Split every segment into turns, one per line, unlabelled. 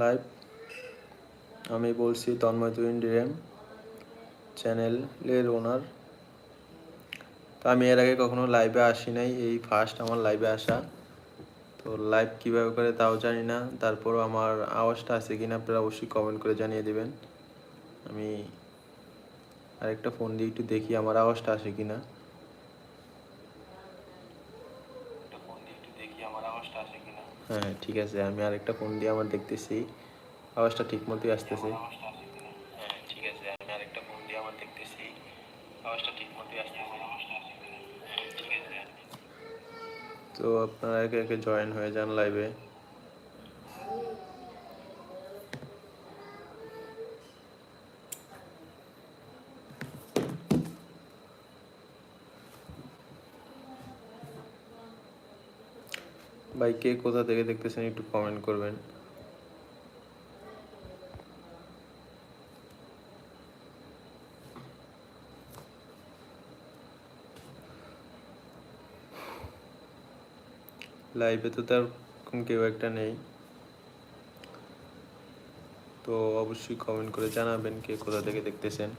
Live. আমি বলছি তন্ময় তুইন ডিরেম, চ্যানেলের ওনার। তো আমি এর আগে কখনো লাইভে আসি নাই, এই ফার্স্ট আমার লাইভে আসা। তো লাইভ কীভাবে করে তাও জানি না, তারপরও আমার আওয়াজটা আছে কিনা আপনারা অবশ্যই কমেন্ট করে জানিয়ে দেবেন। আমি আরেকটা ফোন দিয়ে একটু দেখি আমার আওয়াজটা আসে কিনা। হ্যাঁ ঠিক আছে আমি আরেকটা ফোন দিয়ে আমার দেখতেছি আওয়াজটা ঠিক মতোই আসতেছে হ্যাঁ ঠিক আছে আমি আরেকটা ফোন দিয়ে আমার দেখতেছি। আওয়াজটা ঠিক মতোই আসতেছে। হ্যাঁ ঠিক আছে তো আপনারা একে একে জয়েন হয়ে যান লাইভে ভাই, কে কোথা থেকে দেখতেছেন একটু কমেন্ট করবেন। লাইভে তো তার কেউ একটা নেই। তো অবশ্যই কমেন্ট করে জানাবেন কে কোথা থেকে দেখতেছেন।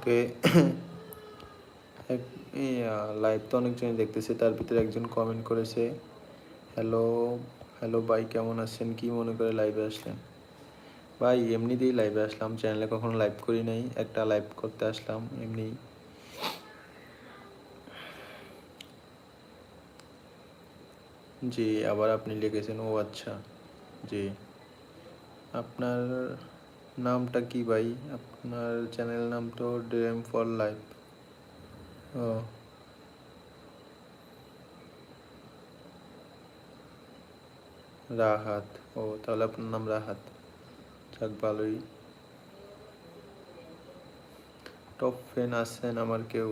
ওকে লাইভ তো অনেকজনই দেখতেছে, তার ভিতরে একজন কমেন্ট করেছে হ্যালো হ্যালো ভাই, কেমন আছেন? কি মনে করে লাইভে আসলেন? ভাই, এমনিতেই লাইভে আসলাম চ্যানেলে কখনো লাইভ করি নাই, একটা লাইভ করতে আসলাম, এমনি। জি, আবার আপনি লিখেছেন, ও আচ্ছা জি। আপনার নামটা কি ভাই আপনার চ্যানেল নাম তো ড্রিম ফর লাইফ ও রাহাত ও তাহলে আপনার নাম রাহাত যাক ভালোই টপ ফ্যান আছেন আমার কেউ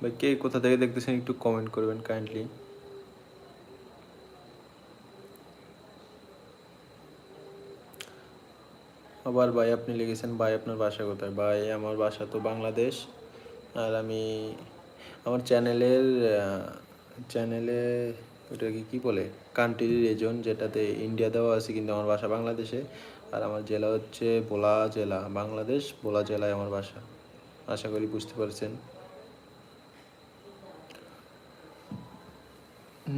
ভাই কে কোথা থেকে দেখতেছেন একটু কমেন্ট করবেন কাইন্ডলি আবার ভাই, আপনি লিখেছেন, ভাই, আপনার বাসা কোথায়? ভাই, আমার বাসা তো বাংলাদেশ। আর আমি, আমার চ্যানেলের চ্যানেলে ওটাকে কি বলে? কান্ট্রি রিজন যেটাতে ইন্ডিয়া দেওয়া আছে, কিন্তু আমার বাসা বাংলাদেশে। আর আমার জেলা হচ্ছে বোলা জেলা, বাংলাদেশ বোলা জেলায় আমার বাসা। আশা করি বুঝতে পারছেন হুম হ্যাঁ, আর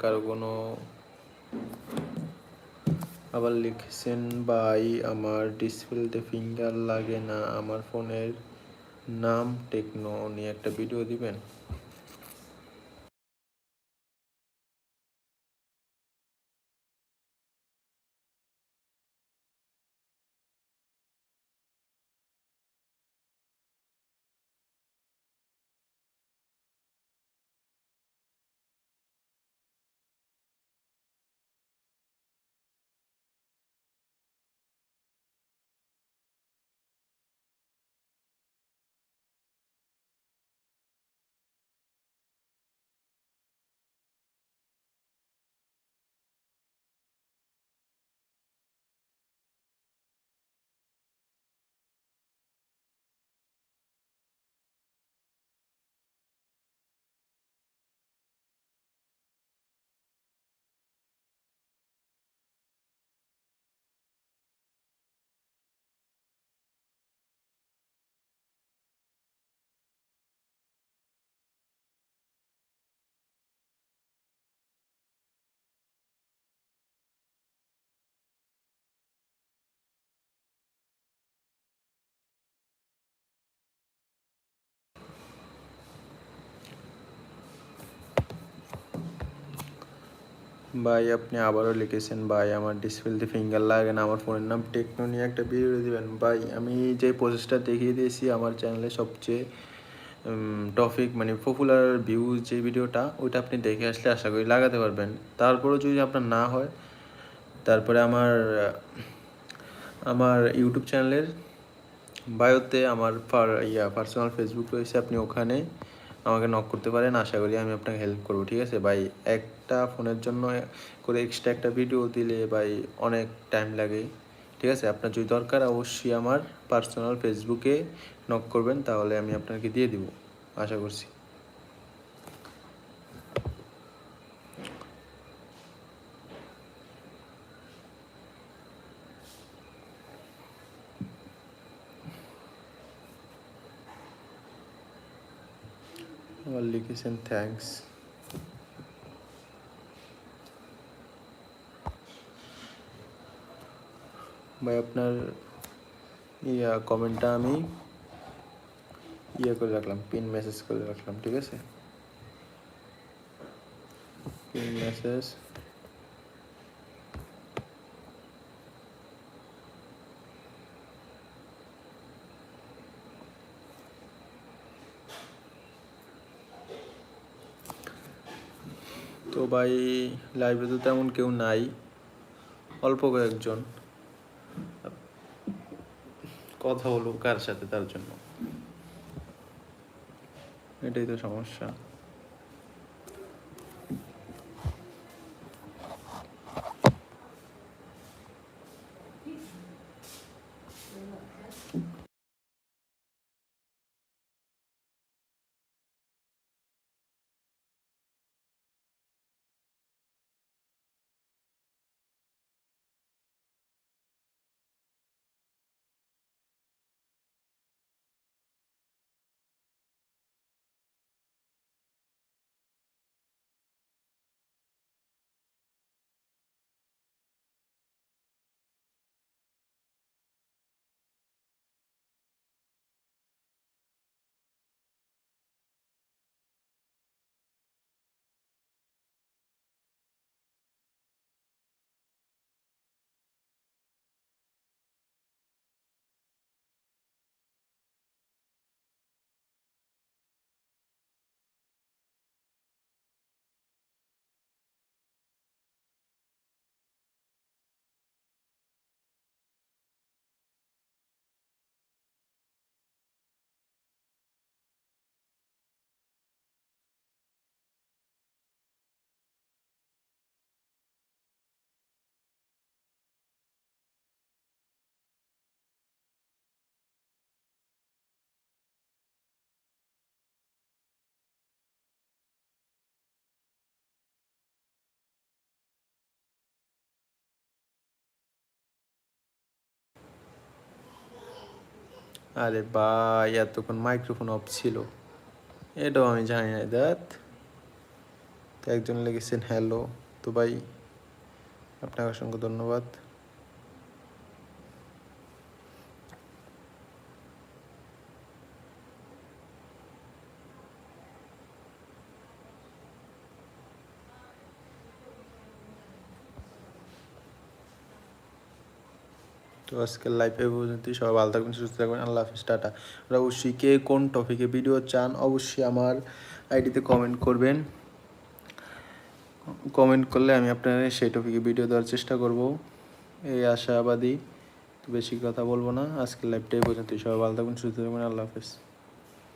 কারও কোনো আবার লিখছেন, ভাই, আমার ডিসপ্লেতে ফিঙ্গার লাগে না, আমার ফোনের নাম টেকনো নিয়ে একটা ভিডিও দিবেন? ভাই, আপনি আবারও লিখেছেন, ভাই, আমার ডিসপ্লেতে ফিঙ্গার লাগে না, আমার ফোনের নাম টেকনো নিয়ে একটা ভিডিও দেবেন। ভাই, আমি যে প্রসেসটা দেখিয়ে দিয়েছি, আমার চ্যানেলে সবচেয়ে টপিক মানে পপুলার ভিউজ যে ভিডিওটা ওইটা আপনি দেখে আসলে আশা করি লাগাতে পারবেন। তারপরেও যদি আপনার না হয়, তারপরে আমার আমার ইউটিউব চ্যানেলের বায়োতে আমার ইয়া পার্সোনাল ফেসবুক রয়েছে, আপনি ওখানে আমাকে নক করতে পারেন, আশা করি আমি আপনাকে হেল্প করব, ঠিক আছে? ভাই, একটা ফোনের জন্য করে এক্সট্রা একটা ভিডিও দিলে ভাই অনেক টাইম লাগে, ঠিক আছে? আপনার যদি দরকার অবশ্যই আমার পার্সোনাল ফেসবুকে নক করবেন, তাহলে আমি আপনাকে দিয়ে দিব, আশা করছি। আবার লিখেছেন থ্যাঙ্কস ভাই, আপনার ইয়া কমেন্টটা আমি ইয়ে করে রাখলাম পিন মেসেজ করে রাখলাম, ঠিক আছে? পিন মেসেজ তো ভাই লাইব্রেরিতে তো তেমন কেউ নাই অল্প কয়েকজন। কথা হলো কার সাথে তার জন্য। এটাই তো সমস্যা। আরে ভাই এতক্ষণ মাইক্রোফোন অফ ছিল। এটাও আমি জানি না দাঁত তো একজন লেগেছেন, হ্যালো তো ভাই, আপনাকে অসংখ্য ধন্যবাদ। তো আজকের লাইফে পর্যন্ত সবাই ভালো থাকবেন, সুস্থ থাকবেন। আল্লাহ হাফিজ, টাটা। অবশ্যই কে কোন টপিকে ভিডিও চান, অবশ্যই আমার আইডিতে কমেন্ট করবেন। কমেন্ট করলে আমি আপনার সেই টপিকে ভিডিও দেওয়ার চেষ্টা করব। এই আশাবাদী, বেশি কথা বলব না। আজকের লাইফটাই পর্যন্ত সবাই ভালো থাকবেন, সুস্থ থাকবেন। আল্লাহ হাফিজ।